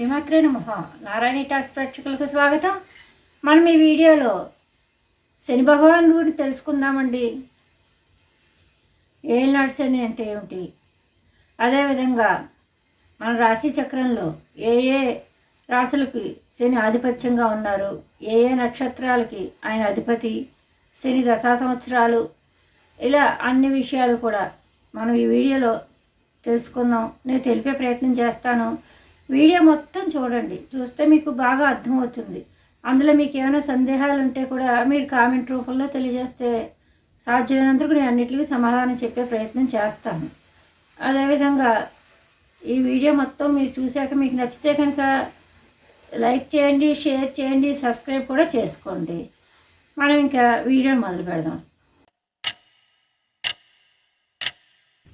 శ్రీమాత్రే నమ. నారాయణ టాక్స్ ప్రేక్షకులకు స్వాగతం. మనం ఈ వీడియోలో శని భగవాన్ గురించి తెలుసుకుందామండి. ఏళ్ళనాడు శని అంటే ఏమిటి? అదేవిధంగా మన రాశి చక్రంలో ఏ ఏ రాశులకి శని ఆధిపత్యంగా ఉన్నారు? ఏ ఏ నక్షత్రాలకి ఆయన అధిపతి? శని దశా సంవత్సరాలు? ఇలా అన్ని విషయాలు కూడా మనం ఈ వీడియోలో తెలుసుకుందాం. నేను తెలిపే ప్రయత్నం చేస్తాను. వీడియో మొత్తం చూడండి. చూస్తే మీకు బాగా అర్థమవుతుంది. అందులో మీకు ఏమైనా సందేహాలు ఉంటే కూడా మీరు కామెంట్ రూపంలో తెలియజేస్తే సాధ్యమైనంతకు నేను అన్నిటికీ సమాధానం చెప్పే ప్రయత్నం చేస్తాను. అదేవిధంగా ఈ వీడియో మొత్తం మీరు చూశాక మీకు నచ్చితే కనుక లైక్ చేయండి షేర్ చేయండి సబ్స్క్రైబ్ కూడా చేసుకోండి. మనం ఇంకా వీడియో మొదలు పెడదాం.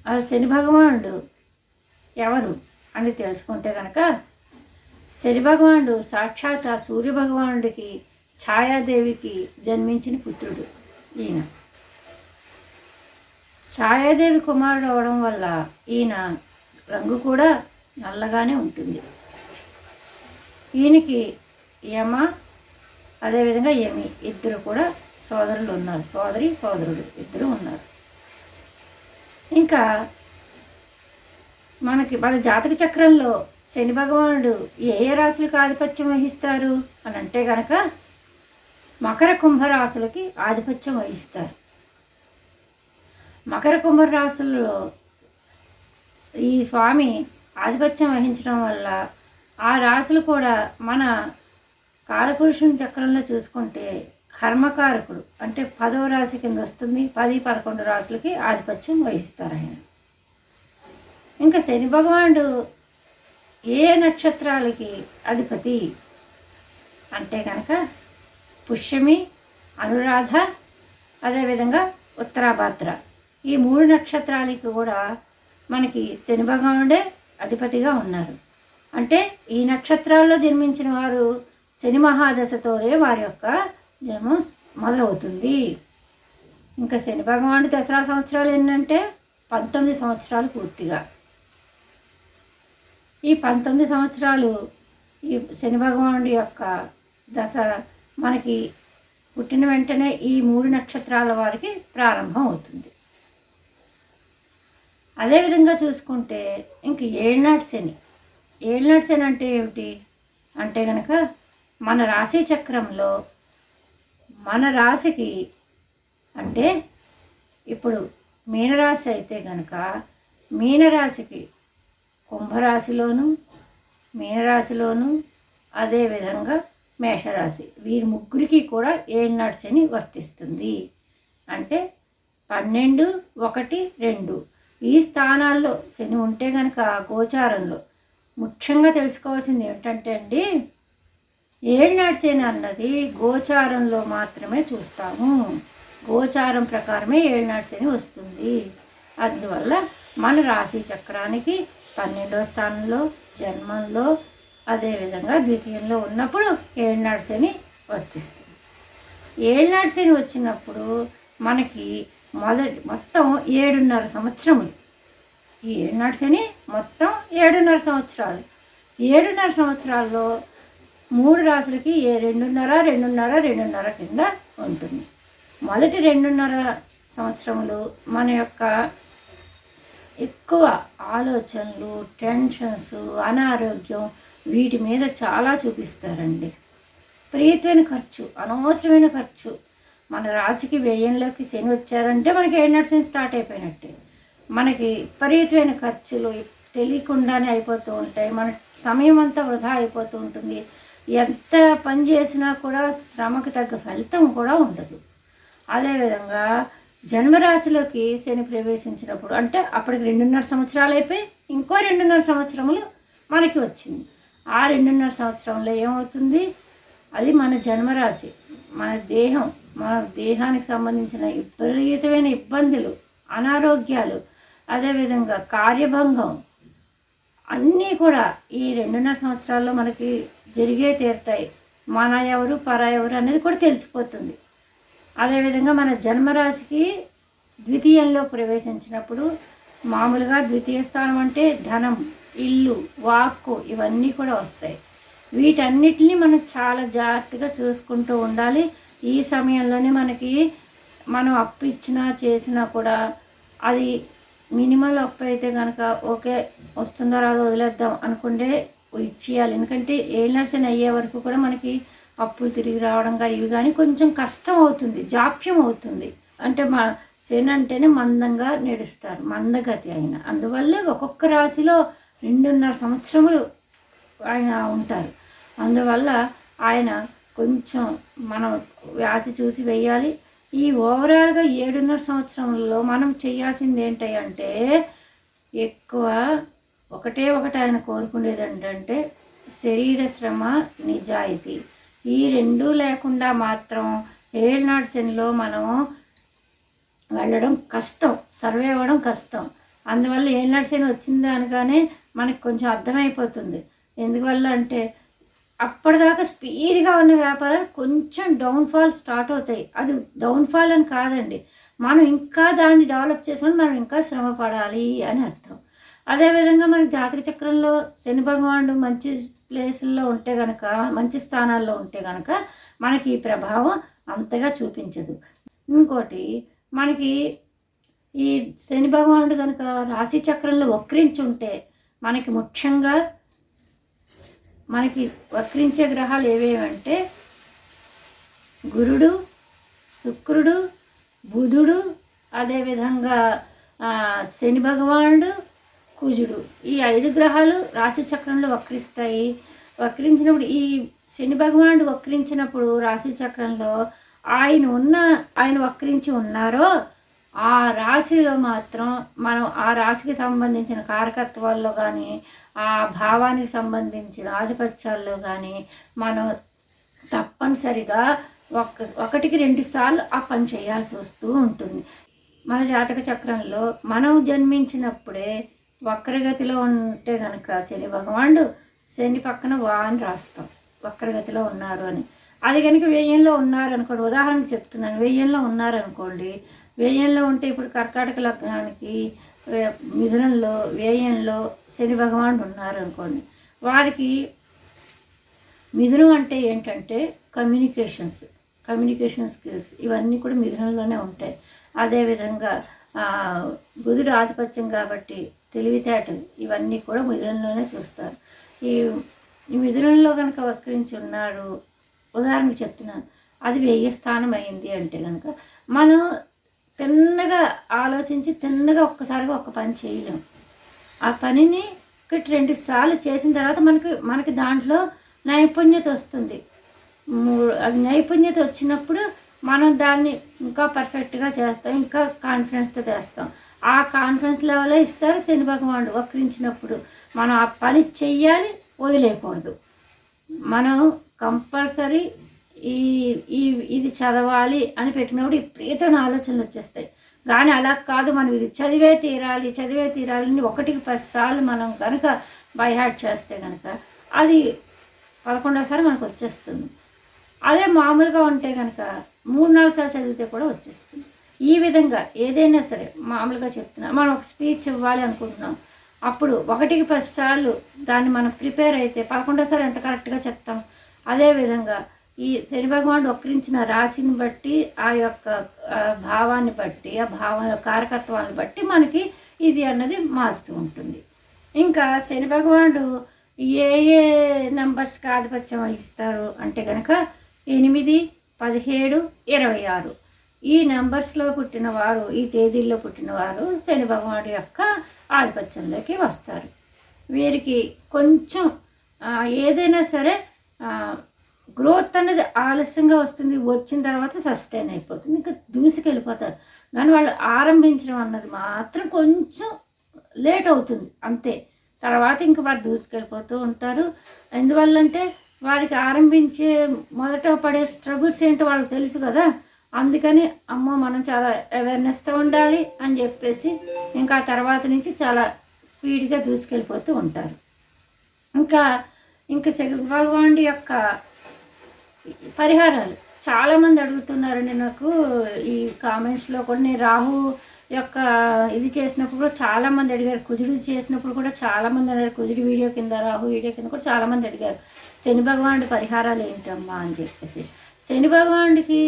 ఆ శని భగవానుడు ఎవరు? అని తెలుసుకుంటే కనుక శని భగవానుడు సాక్షాత్ ఆ సూర్య భగవానుడికి ఛాయాదేవికి జన్మించిన పుత్రుడు ఈయన. ఛాయాదేవి కుమారుడు అవడం వల్ల ఈయన రంగు కూడా నల్లగానే ఉంటుంది. ఈయనకి యమ అదేవిధంగా యమి ఇద్దరు కూడా సోదరులు ఉన్నారు. సోదరి సోదరుడు ఇద్దరు ఉన్నారు. ఇంకా మనకి మన జాతక చక్రంలో శని భగవానుడు ఏ ఏ రాశులకు ఆధిపత్యం వహిస్తారు అని అంటే కనుక మకర కుంభ రాశులకి ఆధిపత్యం వహిస్తారు. మకర కుంభరాశులలో ఈ స్వామి ఆధిపత్యం వహించడం వల్ల ఆ రాశులు కూడా మన కాలపురుషుని చక్రంలో చూసుకుంటే కర్మకారకుడు అంటే పదవ రాశి కింద వస్తుంది. పది పదకొండు రాశులకి ఆధిపత్యం వహిస్తారు ఆయన. ఇంకా శని భగవానుడు ఏ నక్షత్రాలకి అధిపతి అంటే కనుక పుష్యమి అనురాధ అదేవిధంగా ఉత్తరాభాద్ర. ఈ మూడు నక్షత్రాలకి కూడా మనకి శని భగవానుడే అధిపతిగా ఉన్నారు. అంటే ఈ నక్షత్రాల్లో జన్మించిన వారు శని మహాదశతోనే వారి యొక్క జన్మం మొదలవుతుంది. ఇంకా శని భగవానుడు దసరా సంవత్సరాలు ఏంటంటే పంతొమ్మిది సంవత్సరాలు పూర్తిగా. ఈ పంతొమ్మిది సంవత్సరాలు ఈ శని భగవానుడి యొక్క దశ మనకి పుట్టిన వెంటనే ఈ మూడు నక్షత్రాల వారికి ప్రారంభం అవుతుంది. అదేవిధంగా చూసుకుంటే ఇంక ఏళ్ళనాటి శని. ఏళ్ళనాటి శని అంటే ఏమిటి? అంటే కనుక మన రాశి చక్రంలో మన రాశికి అంటే ఇప్పుడు మీనరాశి అయితే కనుక మీనరాశికి కుంభరాశిలోను మీనరాశిలోను అదేవిధంగా మేషరాశి. వీరి ముగ్గురికి కూడా ఏడు శని వర్తిస్తుంది. అంటే పన్నెండు ఒకటి రెండు. ఈ స్థానాల్లో శని ఉంటే కనుక గోచారంలో ముఖ్యంగా తెలుసుకోవాల్సింది ఏమిటంటే అండి ఏళ్ళనాటి శని అన్నది గోచారంలో మాత్రమే చూస్తాము. గోచారం ప్రకారమే ఏళ్ళనాటి శని వస్తుంది. అందువల్ల మన రాశి చక్రానికి పన్నెండవ స్థానంలో జన్మంలో అదేవిధంగా ద్వితీయంలో ఉన్నప్పుడు ఏళ్ళనాడు శని వర్తిస్తుంది. ఏళ్ళనాడు శని వచ్చినప్పుడు మనకి మొదటి మొత్తం ఏడున్నర సంవత్సరములు. ఈ ఏడు శని మొత్తం ఏడున్నర సంవత్సరాలు. ఏడున్నర సంవత్సరాల్లో మూడు రాసులకి ఏ రెండున్నర రెండున్నర రెండున్నర కింద ఉంటుంది. మొదటి రెండున్నర సంవత్సరములు మన యొక్క ఎక్కువ ఆలోచనలు టెన్షన్స్ అనారోగ్యం వీటి మీద చాలా చూపిస్తారండి. ప్రీతైన ఖర్చు అనవసరమైన ఖర్చు. మన రాశికి వ్యయంలోకి శని వచ్చారంటే మనకి ఏ శని స్టార్ట్ అయిపోయినట్టే. మనకి విపరీతమైన ఖర్చులు తెలియకుండానే అయిపోతూ ఉంటాయి. మన సమయం అంతా వృధా అయిపోతూ ఉంటుంది. ఎంత పని చేసినా కూడా శ్రమకు తగ్గ ఫలితం కూడా ఉండదు. అదేవిధంగా జన్మరాశిలోకి శని ప్రవేశించినప్పుడు అంటే అప్పటికి రెండున్నర సంవత్సరాలు అయిపోయి ఇంకో రెండున్నర సంవత్సరములు మనకి వచ్చింది. ఆ రెండున్నర సంవత్సరంలో ఏమవుతుంది? అది మన జన్మరాశి మన దేహం మన దేహానికి సంబంధించిన విపరీతమైన ఇబ్బందులు అనారోగ్యాలు అదేవిధంగా కార్యభంగం అన్నీ కూడా ఈ రెండున్నర సంవత్సరాల్లో మనకి జరిగే తీరుతాయి. మన ఎవరు పర ఎవరు అనేది కూడా తెలిసిపోతుంది. అదేవిధంగా మన జన్మరాశికి ద్వితీయంలో ప్రవేశించినప్పుడు మామూలుగా ద్వితీయ స్థానం అంటే ధనం ఇల్లు వాక్కు ఇవన్నీ కూడా వస్తాయి. వీటన్నిటిని మనం చాలా జాగ్రత్తగా చూసుకుంటూ ఉండాలి. ఈ సమయంలోనే మనకి మనం అప్పు ఇచ్చినా చేసినా కూడా అది మినిమల్ అప్పు అయితే కనుక ఓకే వస్తుందో రాదో వదిలేద్దాం అనుకుంటే ఇచ్చేయాలి. ఎందుకంటే ఏళ్ళర్సన్ అయ్యే వరకు కూడా మనకి అప్పులు తిరిగి రావడం కానీ ఇవి కానీ కొంచెం కష్టం అవుతుంది జాప్యం అవుతుంది. అంటే మా శని అంటేనే మందంగా నడుస్తారు మందగతి ఆయన. అందువల్లే ఒక్కొక్క రాశిలో రెండున్నర సంవత్సరములు ఆయన ఉంటారు. అందువల్ల ఆయన కొంచెం మనం వ్యాధి చూసి వేయాలి ఈ ఓవరాల్గా ఏడున్నర సంవత్సరంలో మనం చేయాల్సింది ఏంటంటే ఎక్కువ ఒకటే ఒకటి ఆయన కోరుకునేది ఏంటంటే శరీర శ్రమ నిజాయితీ. ఈ రెండూ లేకుండా మాత్రం ఏడునాడు శనిలో మనం వెళ్ళడం కష్టం సర్వే అవ్వడం కష్టం. అందువల్ల ఏడునాడు శని వచ్చింది అనగానే మనకు కొంచెం అర్థమైపోతుంది. ఎందువల్ల అంటే అప్పటిదాకా స్పీడ్గా ఉన్న వ్యాపారాలు కొంచెం డౌన్ఫాల్ స్టార్ట్ అవుతాయి. అది డౌన్ఫాల్ అని కాదండి. మనం ఇంకా దాన్ని డెవలప్ చేసుకొని మనం ఇంకా శ్రమ పడాలి అని అర్థం. అదేవిధంగా మనకి జాతక చక్రంలో శని భగవానుడు మంచి ప్లేసుల్లో ఉంటే కనుక మంచి స్థానాల్లో ఉంటే కనుక మనకి ఈ ప్రభావం అంతగా చూపించదు. ఇంకోటి మనకి ఈ శని భగవానుడు కనుక రాశి చక్రంలో వక్రించి ఉంటే మనకి ముఖ్యంగా మనకి వక్రించే గ్రహాలు ఏవేవంటే గురుడు శుక్రుడు బుధుడు అదేవిధంగా శని భగవానుడు కుజుడు. ఈ ఐదు గ్రహాలు రాశి చక్రంలో వక్రిస్తాయి. వక్రించినప్పుడు ఈ శని భగవానుడు వక్రించినప్పుడు రాశి చక్రంలో ఆయన ఉన్న ఆయన వక్రించి ఉన్నారో ఆ రాశిలో మాత్రం మనం ఆ రాశికి సంబంధించిన కారకత్వాల్లో కానీ ఆ భావానికి సంబంధించిన ఆధిపత్యాల్లో కానీ మనం తప్పనిసరిగా ఒక ఒకటికి రెండు సార్లు ఆ పని చేయాల్సి వస్తూ ఉంటుంది. మన జాతక చక్రంలో మనం జన్మించినప్పుడే వక్రగతిలో ఉంటే కనుక శని భగవానుడు శని పక్కన వా అని రాస్తాం. వక్రగతిలో ఉన్నారు అని. అది కనుక వ్యయంలో ఉన్నారు అనుకోండి ఉదాహరణకు చెప్తున్నాను వ్యయంలో ఉన్నారనుకోండి వ్యయంలో ఉంటే ఇప్పుడు కర్కాటక లగ్నానికి మిథునంలో వ్యయంలో శని భగవానుడు ఉన్నారు అనుకోండి వారికి మిథునం అంటే ఏంటంటే కమ్యూనికేషన్స్ కమ్యూనికేషన్ స్కిల్స్ ఇవన్నీ కూడా మిథునంలోనే ఉంటాయి. అదేవిధంగా బుధుడు ఆధిపత్యం కాబట్టి తెలివితేటలు ఇవన్నీ కూడా మిథునంలోనే చూస్తారు. ఈ ఈ మిథునంలో కనుక వక్రించి ఉన్నాడు ఉదాహరణకు చెప్తున్నాను అది వెయ్యి స్థానం అయింది అంటే కనుక మనం తిన్నగా ఆలోచించి తిన్నగా ఒక్కసారిగా ఒక్క పని చేయలేం. ఆ పనిని ఒకటి రెండు సార్లు చేసిన తర్వాత మనకి మనకి దాంట్లో నైపుణ్యత వస్తుంది. మూడు అది నైపుణ్యత వచ్చినప్పుడు మనం దాన్ని ఇంకా పర్ఫెక్ట్గా చేస్తాం ఇంకా కాన్ఫిడెన్స్తో చేస్తాం. ఆ కాన్ఫిడెన్స్ లెవెల్లో ఇస్తారు శని భగవానుడు వక్రించినప్పుడు. మనం ఆ పని చెయ్యాలి వదిలేయకూడదు. మనం కంపల్సరీ ఈ ఈ ఇది చదవాలి అని పెట్టినప్పుడు విపరీతమైన ఆలోచనలు వచ్చేస్తాయి. కానీ అలా కాదు మనం ఇది చదివే తీరాలి చదివే తీరాలి అని ఒకటికి పదిసార్లు మనం కనుక బై హార్ట్ చేస్తే కనుక అది పదకొండోసారి మనకు వచ్చేస్తుంది. అదే మామూలుగా ఉంటే కనుక మూడు నాలుగు సార్లు చదివితే కూడా వచ్చేస్తుంది. ఈ విధంగా ఏదైనా సరే మామూలుగా చెప్తున్నా మనం ఒక స్పీచ్ ఇవ్వాలి అనుకుంటున్నాం. అప్పుడు ఒకటికి పది సార్లు దాన్ని మనం ప్రిపేర్ అయితే పదకొండోసారి ఎంత కరెక్ట్గా చెప్తాం. అదేవిధంగా ఈ శని భగవానుడు వక్రించిన రాశిని బట్టి ఆ యొక్క భావాన్ని బట్టి ఆ భావ కారకత్వాన్ని బట్టి మనకి ఇది అన్నది మారుతూ ఉంటుంది. ఇంకా శని భగవానుడు ఏ ఏ నెంబర్స్కి ఆధిపత్యం వహిస్తారు అంటే కనుక ఎనిమిది పదిహేడు ఇరవై ఆరు ఈ నెంబర్స్లో పుట్టినవారు ఈ తేదీల్లో పుట్టినవారు శని భగవానుడు యొక్క ఆధిపత్యంలోకి వస్తారు. వీరికి కొంచెం ఏదైనా సరే గ్రోత్ అనేది ఆలస్యంగా వస్తుంది వచ్చిన తర్వాత సస్టైన్ అయిపోతుంది ఇంకా దూసుకెళ్ళిపోతారు. కానీ వాళ్ళు ఆరంభించడం అన్నది మాత్రం కొంచెం లేట్ అవుతుంది అంతే. తర్వాత ఇంక వాళ్ళు దూసుకెళ్ళిపోతూ ఉంటారు. ఎందువల్లంటే వారికి ఆరంభించే మొదట పడే స్ట్రగుల్స్ ఏంటో వాళ్ళకి తెలుసు కదా. అందుకని అమ్మో మనం చాలా అవేర్నెస్తో ఉండాలి అని చెప్పేసి ఇంకా తర్వాత నుంచి చాలా స్పీడ్గా దూసుకెళ్ళిపోతూ ఉంటారు. ఇంకా ఇంకా శని భగవానుడి యొక్క పరిహారాలు. చాలామంది అడుగుతున్నారండి నాకు. ఈ కామెంట్స్లో కూడా నేను రాహు యొక్క ఇది చేసినప్పుడు కూడా చాలామంది అడిగారు. కుజుడు చేసినప్పుడు కూడా చాలామంది అడిగారు కుజుడు వీడియో కింద రాహు వీడియో కింద కూడా చాలామంది అడిగారు. శని భగవానుడి పరిహారాలు ఏంటమ్మా అని చెప్పేసి. శని భగవానుడికి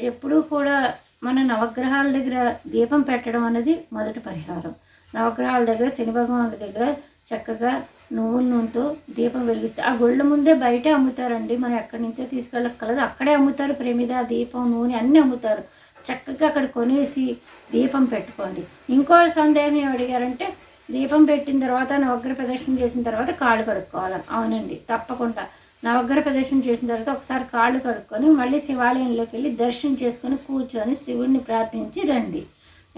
ఎప్పుడూ కూడా మన నవగ్రహాల దగ్గర దీపం పెట్టడం అనేది మొదటి పరిహారం. నవగ్రహాల దగ్గర శని భగవానుడి దగ్గర చక్కగా నువ్వుల నూనెతో దీపం వెలిగిస్తే ఆ గుళ్ళ ముందే బయటే అమ్ముతారండి. మనం ఎక్కడి నుంచో తీసుకెళ్ళక్కర్లేదు. అక్కడే అమ్ముతారు. ప్రేమిద దీపం నూనె అన్నీ అమ్ముతారు. చక్కగా అక్కడ కొనేసి దీపం పెట్టుకోండి. ఇంకో సందేహం ఏమి అడిగారంటే దీపం పెట్టిన తర్వాత నవగ్రహ ప్రదర్శన చేసిన తర్వాత కాళ్ళు కడుక్కోవాలి. అవునండి తప్పకుండా. నవగ్రహ ప్రదర్శన చేసిన తర్వాత ఒకసారి కాళ్ళు కడుక్కొని మళ్ళీ శివాలయంలోకి వెళ్ళి దర్శనం చేసుకొని కూర్చొని శివుడిని ప్రార్థించి రండి.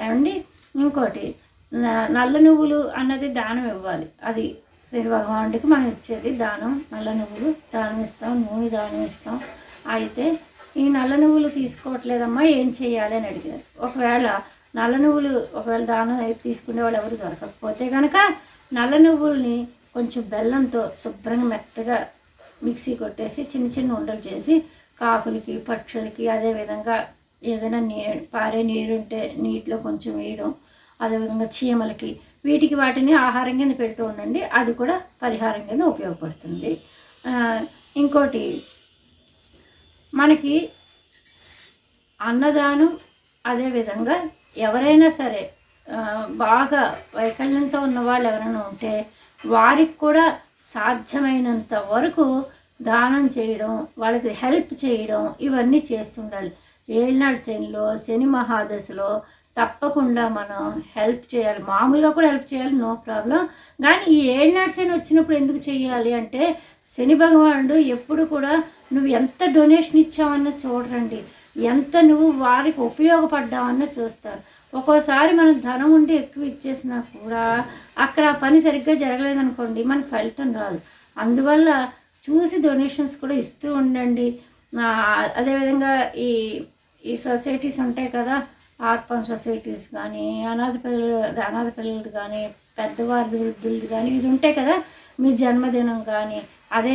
ఏమండి? ఇంకోటి న- నల్ల నువ్వులు అన్నది దానం ఇవ్వాలి. అది శ్రీ భగవానుడికి మనం ఇచ్చేది దానం. నల్ల నువ్వులు దానం ఇస్తాం నూనె దానం ఇస్తాం. అయితే ఈ నల్ల నువ్వులు తీసుకోవట్లేదమ్మా ఏం చేయాలి అని అడిగారు. ఒకవేళ నల్ల నువ్వులు ఒకవేళ దానం తీసుకునే వాళ్ళు ఎవరు దొరకకపోతే కనుక నల్ల నువ్వుల్ని కొంచెం బెల్లంతో శుభ్రంగా మెత్తగా మిక్సీ కొట్టేసి చిన్న చిన్న ఉండలు చేసి కాకులకి పక్షులకి అదేవిధంగా ఏదైనా నీ పారే నీరు ఉంటే నీటిలో కొంచెం వేయడం అదేవిధంగా చీమలకి వీటికి వాటిని ఆహారం కింద పెడుతూ ఉండండి. అది కూడా పరిహారం కింద ఉపయోగపడుతుంది. ఇంకోటి మనకి అన్నదానం అదేవిధంగా ఎవరైనా సరే బాగా వైకల్యంతో ఉన్న వాళ్ళు ఎవరైనా ఉంటే వారికి కూడా సాధ్యమైనంత వరకు దానం చేయడం వాళ్ళకి హెల్ప్ చేయడం ఇవన్నీ చేస్తుండాలి. ఏళ్ళనాడు శనిలో శని మహాదశలో తప్పకుండా మనం హెల్ప్ చేయాలి. మామూలుగా కూడా హెల్ప్ చేయాలి నో ప్రాబ్లం. కానీ ఈ ఏళ్ళనాడు శని వచ్చినప్పుడు ఎందుకు చేయాలి అంటే శని భగవానుడు ఎప్పుడు కూడా నువ్వు ఎంత డొనేషన్ ఇచ్చావన్నది చూడరండి. ఎంత నువ్వు వారికి ఉపయోగపడ్డావన్న చూస్తారు. ఒక్కోసారి మనం ధనం ఉండి ఎక్కువ ఇచ్చేసినా కూడా అక్కడ ఆ పని సరిగ్గా జరగలేదనుకోండి మన ఫలితం రాదు. అందువల్ల చూసి డొనేషన్స్ కూడా ఇస్తూ ఉండండి. అదేవిధంగా ఈ ఈ సొసైటీస్ ఉంటాయి కదా ఆర్పన్ సొసైటీస్ కానీ అనాథ పిల్లలు అనాథ పిల్లలది కానీ పెద్దవారి వృద్ధులది కానీ ఇది ఉంటాయి కదా మీ జన్మదినం కానీ అదే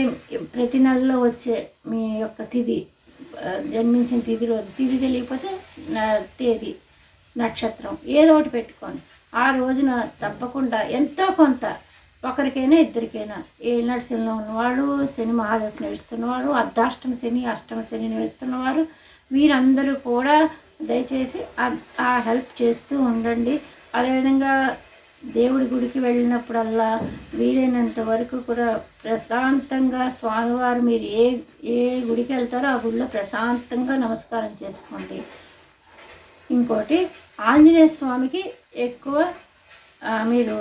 ప్రతి నెలలో వచ్చే మీ యొక్క తిథి. జన్మించిన తిది రోజు. తిది తెలియకపోతే నా- తేదీ నక్షత్రం ఏదో ఒకటి పెట్టుకోండి. ఆ రోజున తప్పకుండా ఎంతో కొంత ఒకరికైనా ఇద్దరికైనా ఏనాడు శనిలో ఉన్నవాడు శని మహాదశ నడుస్తున్నవాడు అర్ధాష్టమ శని అష్టమ శని నడుస్తున్నవారు వీరందరూ కూడా దయచేసి ఆ హెల్ప్ చేస్తూ ఉండండి. అదేవిధంగా దేవుడి గుడికి వెళ్ళినప్పుడల్లా వీలైనంత వరకు కూడా ప్రశాంతంగా స్వామివారు మీరు ఏ ఏ గుడికి వెళ్తారో ఆ గుడిలో ప్రశాంతంగా నమస్కారం చేసుకోండి. ఇంకోటి ఆంజనేయ స్వామికి ఎక్కువ మీరు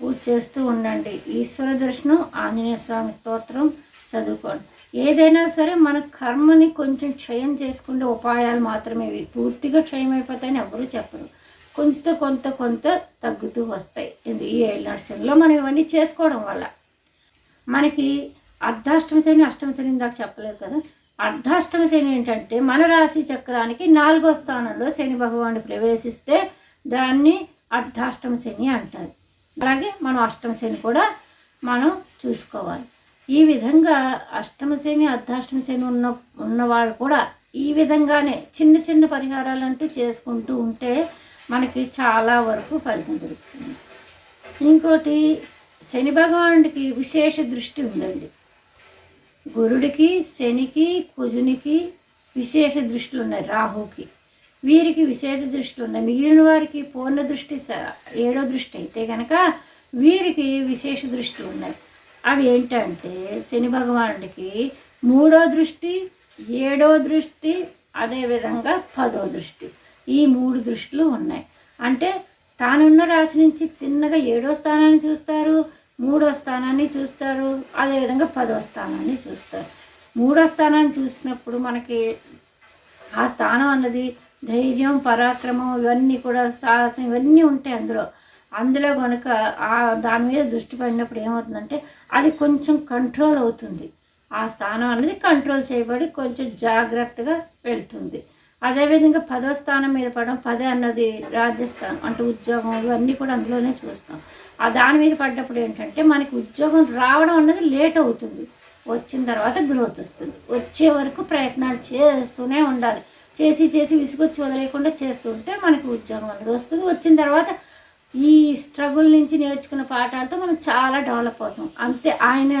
పూజ చేస్తూ ఉండండి. ఈశ్వర దర్శనం ఆంజనేయ స్వామి స్తోత్రం చదువుకోండి. ఏదైనా సరే మన కర్మని కొంచెం క్షయం చేసుకునే ఉపాయాలు మాత్రమే. పూర్తిగా క్షయం అయిపోతాయని ఎవరూ చెప్పరు. కొంత కొంత కొంత తగ్గుతూ వస్తాయి. ఇది ఈ ఏళ్ళ మనం ఇవన్నీ చేసుకోవడం వల్ల. మనకి అర్ధాష్టమ శని అష్టమ శని దాకా చెప్పలేదు కదా. అర్ధాష్టమ శని ఏంటంటే మన రాశి చక్రానికి నాలుగో స్థానంలో శని భగవానుడు ప్రవేశిస్తే దాన్ని అర్ధాష్టమ శని అంటారు. అలాగే మనం అష్టమ శని కూడా మనం చూసుకోవాలి. ఈ విధంగా అష్టమ శని అర్ధాష్టమ శని ఉన్న ఉన్నవాళ్ళు కూడా ఈ విధంగానే చిన్న చిన్న పరిహారాలు అంటూ చేసుకుంటూ ఉంటే మనకి చాలా వరకు ఫలితం దొరుకుతుంది. ఇంకోటి శని భగవానుడికి విశేష దృష్టి ఉందండి. గురుడికి శనికి కుజునికి విశేష దృష్టిలు ఉన్నాయి రాహుకి. వీరికి విశేష దృష్టిలు ఉన్నాయి. మిగిలిన వారికి పూర్ణ దృష్టి స- ఏడో దృష్టి అయితే కనుక వీరికి విశేష దృష్టిలు ఉన్నాయి. అవి ఏంటంటే శని భగవానుడికి మూడో దృష్టి ఏడో దృష్టి అదేవిధంగా పదో దృష్టి. ఈ మూడు దృష్టిలు ఉన్నాయి. అంటే తానున్న రాశి నుంచి తిన్నగా ఏడో స్థానాన్ని చూస్తారు మూడో స్థానాన్ని చూస్తారు అదేవిధంగా పదో స్థానాన్ని చూస్తారు. మూడో స్థానాన్ని చూసినప్పుడు మనకి ఆ స్థానం అన్నది ధైర్యం పరాక్రమం ఇవన్నీ కూడా సాహసం ఇవన్నీ ఉంటాయి అందులో. అందులో కనుక ఆ దాని మీద దృష్టి పడినప్పుడు ఏమవుతుందంటే అది కొంచెం కంట్రోల్ అవుతుంది. ఆ స్థానం అనేది కంట్రోల్ చేయబడి కొంచెం జాగ్రత్తగా వెళ్తుంది. అదేవిధంగా పదో స్థానం మీద పడడం పదే అన్నది రాజస్థానం అంటే ఉద్యోగం ఇవన్నీ కూడా అందులోనే చూస్తాం. ఆ దాని మీద పడ్డప్పుడు ఏంటంటే మనకి ఉద్యోగం రావడం అన్నది లేట్ అవుతుంది. వచ్చిన తర్వాత గ్రోత్ వస్తుంది. వచ్చే వరకు ప్రయత్నాలు చేస్తూనే ఉండాలి. చేసి చేసి విసుగొచ్చి వదిలేయకుండా చేస్తుంటే మనకి ఉద్యోగం అనేది వస్తుంది. వచ్చిన తర్వాత ఈ స్ట్రగుల్ నుంచి నేర్చుకున్న పాఠాలతో మనం చాలా డెవలప్ అవుతాం. అంతే. ఆయన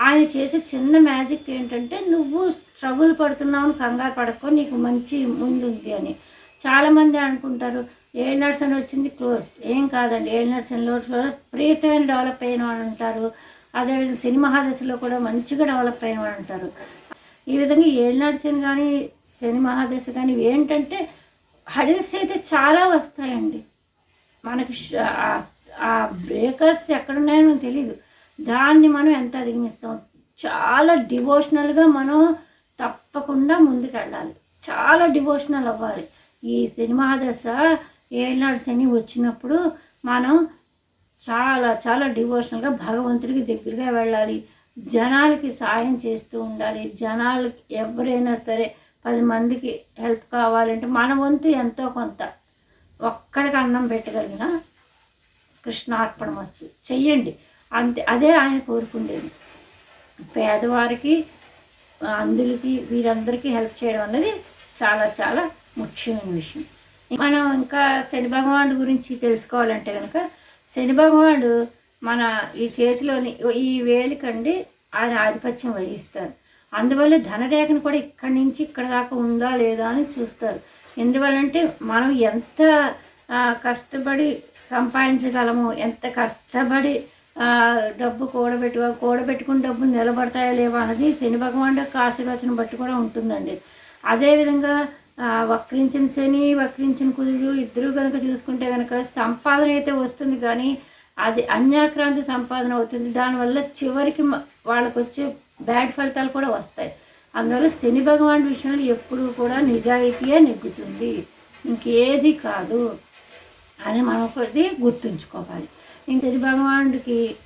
ఆయన చేసే చిన్న మ్యాజిక్ ఏంటంటే నువ్వు స్ట్రగుల్ పడుతున్నావు కంగారు పడకో నీకు మంచి ముందుంది అని. చాలామంది అనుకుంటారు ఏ నర్సన్ వచ్చింది క్లోజ్. ఏం కాదండి ఏడు నర్సన్లో ప్రీతమైన డెవలప్ అయిన వాళ్ళు అంటారు. అదేవిధంగా సినిమా దశలో కూడా మంచిగా డెవలప్ అయిన వాళ్ళు అంటారు. ఈ విధంగా ఏడు నడిచిన కానీ సినిమా మహాదశ కానీ ఏంటంటే హడిల్స్ అయితే చాలా వస్తాయండి. మనకి ఆ- ఆ బ్రేకర్స్ ఎక్కడున్నాయో మనకు తెలియదు దాన్ని మనం ఎంత అధిగమిస్తాం? చాలా డివోషనల్గా మనం తప్పకుండా ముందుకెళ్ళాలి. చాలా డివోషనల్ అవ్వాలి. ఈ సినిమా దశ ఏనాడు శని వచ్చినప్పుడు మనం చాలా చాలా డివోషనల్గా భగవంతుడికి దగ్గరగా వెళ్ళాలి. జనాలకి సాయం చేస్తూ ఉండాలి. జనాలకి ఎవరైనా సరే పది మందికి హెల్ప్ కావాలంటే మన వంతు ఎంతో కొంత ఒక్కడికి అన్నం పెట్టగలిగిన కృష్ణార్పణ వస్తు చెయ్యండి. అంతే అదే ఆయన కోరుకుండేది. పేదవారికి అందులకి వీరందరికీ హెల్ప్ చేయడం అనేది చాలా చాలా ముఖ్యమైన విషయం. మనం ఇంకా శని భగవానుడు గురించి తెలుసుకోవాలంటే కనుక శని భగవానుడు మన ఈ చేతిలోని ఈ వేలికండి ఆయన ఆధిపత్యం వహిస్తారు. అందువల్ల ధనరేఖను కూడా ఇక్కడి నుంచి ఇక్కడ దాకా ఉందా లేదా అని చూస్తారు. ఎందువల్లంటే మనం ఎంత కష్టపడి సంపాదించగలము ఎంత కష్టపడి డబ్బు కూడబెట్టు కూడబెట్టుకుని డబ్బు నిలబడతాయా లేవా అన్నది శని భగవానుడు యొక్క ఆశీర్వచనం బట్టి కూడా ఉంటుందండి. అదేవిధంగా వక్రించిన శని వక్రించిన కుదురు ఇద్దరు కనుక చూసుకుంటే కనుక సంపాదన అయితే వస్తుంది కానీ అది అన్యాక్రాంతి సంపాదన అవుతుంది. దానివల్ల చివరికి వాళ్ళకు వాళ్ళకి వచ్చే బ్యాడ్ ఫలితాలు కూడా వస్తాయి. అందువల్ల శని భగవాన్ విషయంలో ఎప్పుడూ కూడా నిజాయితీయే నెగ్గుతుంది. ఇంకేది కాదు అని మనం ఒకటి గుర్తుంచుకోవాలి. ఇంతటి శని భగవానుడికి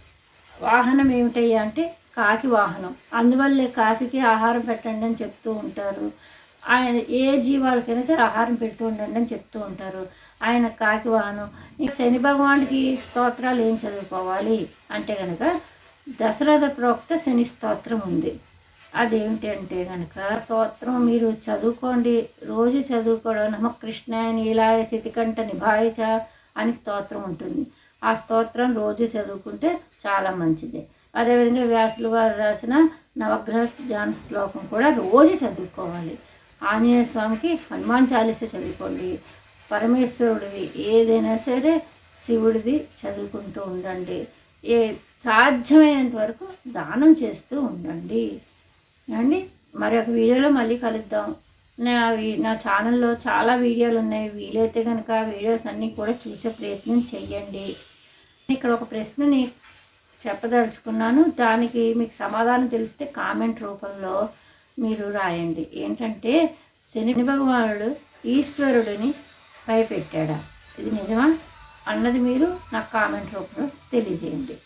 వాహనం ఏమిటయ్యా అంటే కాకి వాహనం. అందువల్లే కాకి ఆహారం పెట్టండి అని చెప్తూ ఉంటారు. ఆయన ఏ జీవాలకైనా సరే ఆహారం పెడుతూ ఉండండి అని చెప్తూ ఉంటారు. ఆయన కాకి వాహనం. ఇంకా శని భగవానుడికి స్తోత్రాలు ఏం చదువుకోవాలి అంటే కనుక దశరథ ప్రోక్త శని స్తోత్రం ఉంది. అదేమిటి అంటే కనుక స్తోత్రం మీరు చదువుకోండి. రోజు చదువుకోవడం నమ కృష్ణ నీలాయ శితికంఠ నిభాయచ అని స్తోత్రం ఉంటుంది. ఆ స్తోత్రం రోజు చదువుకుంటే చాలా మంచిది. అదేవిధంగా వ్యాసులు వారు రాసిన నవగ్రహ ధ్యాన శ్లోకం కూడా రోజు చదువుకోవాలి. ఆంజనేయ స్వామికి హనుమాన్ చాలీస చదువుకోండి. పరమేశ్వరుడివి ఏదైనా సరే శివుడిది చదువుకుంటూ ఉండండి. ఏ సాధ్యమైనంత వరకు దానం చేస్తూ ఉండండి. అండి మరొక వీడియోలో మళ్ళీ కలుద్దాం. నా నా ఛానల్లో చాలా వీడియోలు ఉన్నాయి. వీలైతే కనుక వీడియోస్ అన్నీ కూడా చూసే ప్రయత్నం చెయ్యండి ఇక్కడ ఒక ప్రశ్నని చెప్పదలుచుకున్నాను. దానికి మీకు సమాధానం తెలిస్తే కామెంట్ రూపంలో మీరు రాయండి. ఏంటంటే శని భగవానుడు ఈశ్వరుడిని భయపెట్టాడా? ఇది నిజమా? అన్నది మీరు నాకు కామెంట్ రూపంలో తెలియజేయండి.